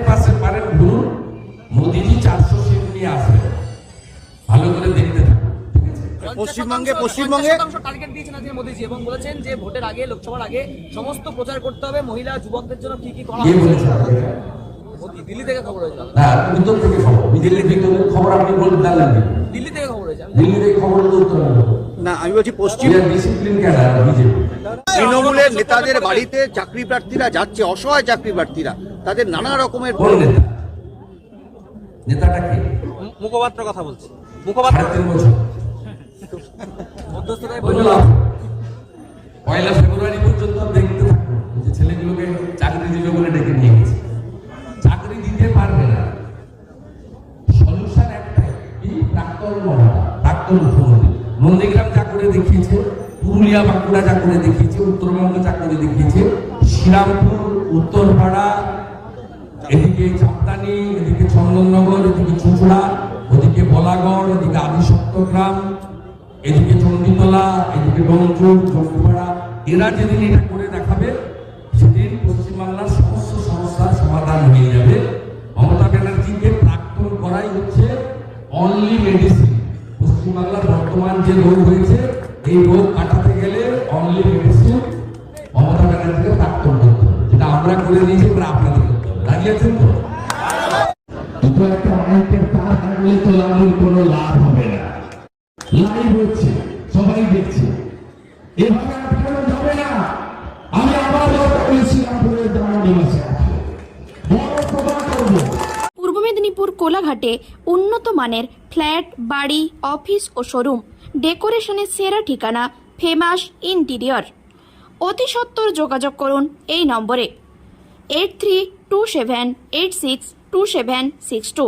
পাশে পারেন ঘুরুন মোদিজি চারশো সিট নিয়ে আসবেন ভালো করে দেখতে থাকুন পশ্চিমবঙ্গে পশ্চিমবঙ্গে টার্গেট দিয়েছেন আজকে মোদিজি এবং বলেছেন যে ভোটের আগে লোকসভার আগে সমস্ত প্রচার করতে হবে মহিলা যুবকদের জন্য কি কি করা? মোদি দিল্লি থেকে খবর হয়েছে। না উত্তর থেকে খবর। খবর আপনি বলতে দিল্লি থেকে খবর হয়েছে খবর উত্তর না আমি বলছি পশ্চিম তৃণমূলের নেতাদের বাড়িতে চাকরি প্রার্থীরা যাচ্ছে অসহায় চাকরি প্রার্থীরা তাদের নানা রকমের কোন নেতা। নেতাটা মুখপাত্র কথা বলছি। মুখপাত্র পয়লা ফেব্রুয়ারি পর্যন্ত দেখতে থাকুন যে ছেলেগুলোকে চাকরি দিবে বলে ডেকে নিয়ে গেছে। চাকরি দিতে পারবে না। সলিউশন একটাই কি? প্রাক্তন প্রাক্তন মুখ্যমন্ত্রী। নন্দীগ্রাম যা করে দেখিয়েছে পুরুলিয়া বাঁকুড়া যা করে দেখিয়েছে উত্তরবঙ্গ যা করে দেখিয়েছে শ্রীরামপুর উত্তরপাড়া এদিকে চাপদানি এদিকে চন্দননগর, এদিকে চুচড়া, ওদিকে বলাগড়, এদিকে আদিসপ্তগ্রাম এদিকে চণ্ডীতলা, এদিকে ডোমচুর চণ্ডীপাড়া এরা যেদিন এটা করে দেখাবে, সেদিন পশ্চিমবাংলার সমস্ত সমস্যার সমাধান হয়ে যাবে। মমতা ব্যানার্জিকে প্রাক্তন করাই হচ্ছে অনলি মেডিসিন পশ্চিমবাংলার বর্তমান যে রোগ হয়েছে, এই রোগ কাটাতে গেলে অনলি মেডিসিন মমতা ব্যানার্জিকে প্রাক্তন করতে হবে। যেটা আমরা করে দিয়েছি, ওটা তো দুটো একটা মাইকের তার থাকলে তো লাভের কোনো লাভ হবে না। লাইভ হচ্ছে সবাই দেখছে। এভাবে আটকানো যাবে না। আমি আবার করব। পূর্ব মেদিনীপুর কোলাঘাটে উন্নত মানের ফ্ল্যাট, বাড়ি, অফিস ও শোরুম। ডেকোরেশনের সেরা ঠিকানা ফেমাস ইন্টিরিয়র। অতি সত্বর যোগাযোগ করুন এই নম্বরে। Eight three two seven eight six two seven six two